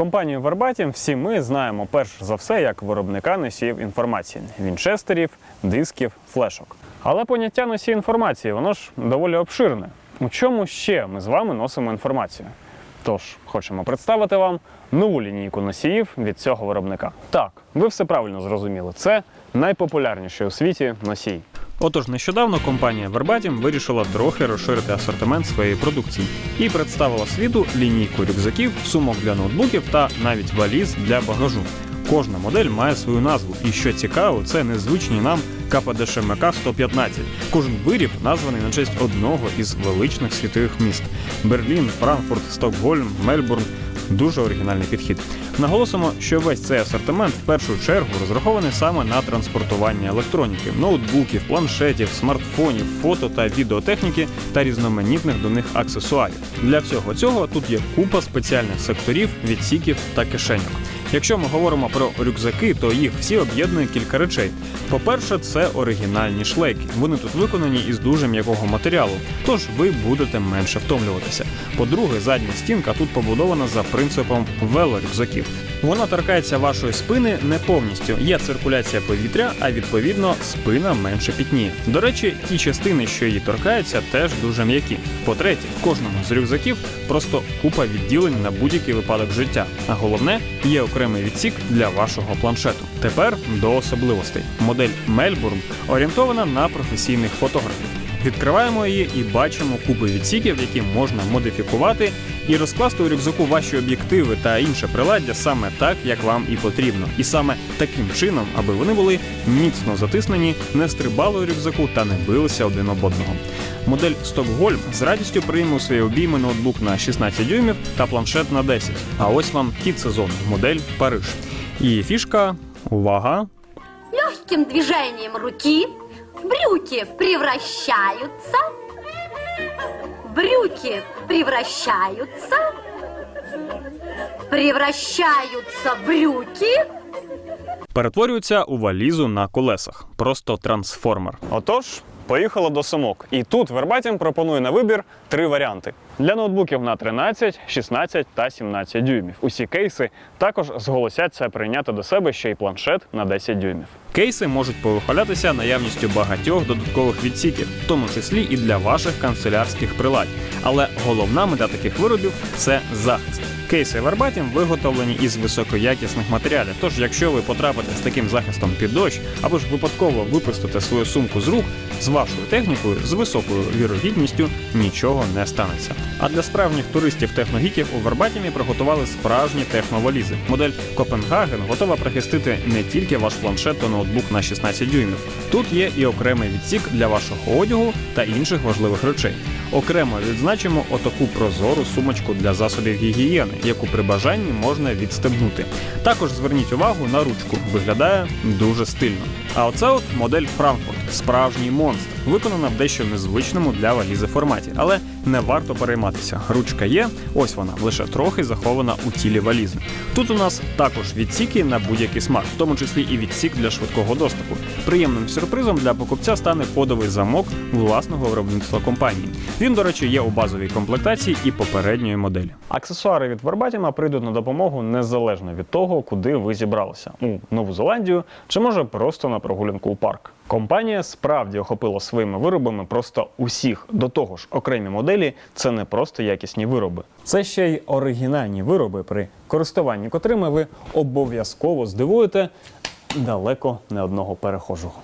Компанію Verbatim всі ми знаємо перш за все як виробника носіїв інформації вінчестерів, дисків, флешок. Але поняття носій інформації воно ж доволі обширне. У чому ще ми з вами носимо інформацію? Тож хочемо представити вам нову лінійку носіїв від цього виробника. Так, ви все правильно зрозуміли. Це найпопулярніший у світі носій. Отож, нещодавно компанія Verbatim вирішила трохи розширити асортимент своєї продукції і представила світу лінійку рюкзаків, сумок для ноутбуків та навіть валіз для багажу. Кожна модель має свою назву, і що цікаво, це незвичні нам КПДШМК 115. Кожен виріб названий на честь одного із величних світових міст: Берлін, Франкфурт, Стокгольм, Мельбурн. Дуже оригінальний підхід. Наголосимо, що весь цей асортимент в першу чергу розрахований саме на транспортування електроніки, ноутбуків, планшетів, смартфонів, фото та відеотехніки та різноманітних до них аксесуарів. Для всього цього тут є купа спеціальних секторів, відсіків та кишеньок. Якщо ми говоримо про рюкзаки, то їх всі об'єднує кілька речей. По-перше, це оригінальні шлейки. Вони тут виконані із дуже м'якого матеріалу, тож ви будете менше втомлюватися. По-друге, задня стінка тут побудована за принципом велорюкзаків. Вона торкається вашої спини не повністю. Є циркуляція повітря, а відповідно спина менше пітніє. До речі, ті частини, що її торкаються, теж дуже м'які. По-третє, в кожному з рюкзаків просто купа відділень на будь-який випадок життя. А головне, є окремий відсік для вашого планшету. Тепер до особливостей. Модель Мельбурн орієнтована на професійних фотографів. Відкриваємо її і бачимо купи відсіків, які можна модифікувати і розкласти у рюкзаку ваші об'єктиви та інше приладдя саме так, як вам і потрібно, і саме таким чином, аби вони були міцно затиснені, не стрибали у рюкзаку та не билися один об одного. Модель Стокгольм з радістю прийме у свої обійми ноутбук на 16 дюймів та планшет на 10. А ось вам кіт сезону, модель Париж. І фішка, увага, Легким движением руки брюки превращаются, брюки превращаются, превращаются брюки Перетворюються у валізу на колесах. Просто трансформер. Отож, поїхало до сумок. І тут Verbatim пропонує на вибір три варіанти. Для ноутбуків на 13, 16 та 17 дюймів. Усі кейси також зголосяться прийняти до себе ще й планшет на 10 дюймів. Кейси можуть повихвалятися наявністю багатьох додаткових відсіків, в тому числі і для ваших канцелярських приладь. Але головна мета таких виробів це захист. Кейси Verbatim виготовлені із високоякісних матеріалів. Тож, якщо ви потрапите з таким захистом під дощ, або ж випадково випустите свою сумку з рук, з вашою технікою з високою вірогідністю нічого не станеться. А для справжніх туристів техногіків у Verbatim приготували справжні техновалізи. Модель Копенгаген готова прихистити не тільки ваш планшет та ноутбук на 16 дюймів. Тут є і окремий відсік для вашого одягу та інших важливих речей. Окремо відзначимо отаку прозору сумочку для засобів гігієни, яку при бажанні можна відстебнути. Також зверніть увагу на ручку, виглядає дуже стильно. А оце от модель Франкфурт, справжній монстр, виконана в дещо незвичному для валізи форматі, але не варто перейматися. Ручка є, ось вона, лише трохи захована у тілі валізи. Тут у нас також відсіки на будь-який смак, в тому числі і відсік для швидкого доступу. Приємним сюрпризом для покупця стане кодовий замок власного виробництва компанії. Він, до речі, є у базовій комплектації і попередньої моделі. Аксесуари від Verbatim прийдуть на допомогу незалежно від того, куди ви зібралися у Нову Зеландію чи може просто на прогулянку у парк. Компанія справді охопила своїми виробами просто усіх. До того ж, окремі моделі це не просто якісні вироби. Це ще й оригінальні вироби, при користуванні котрими ви обов'язково здивуєте далеко не одного перехожого.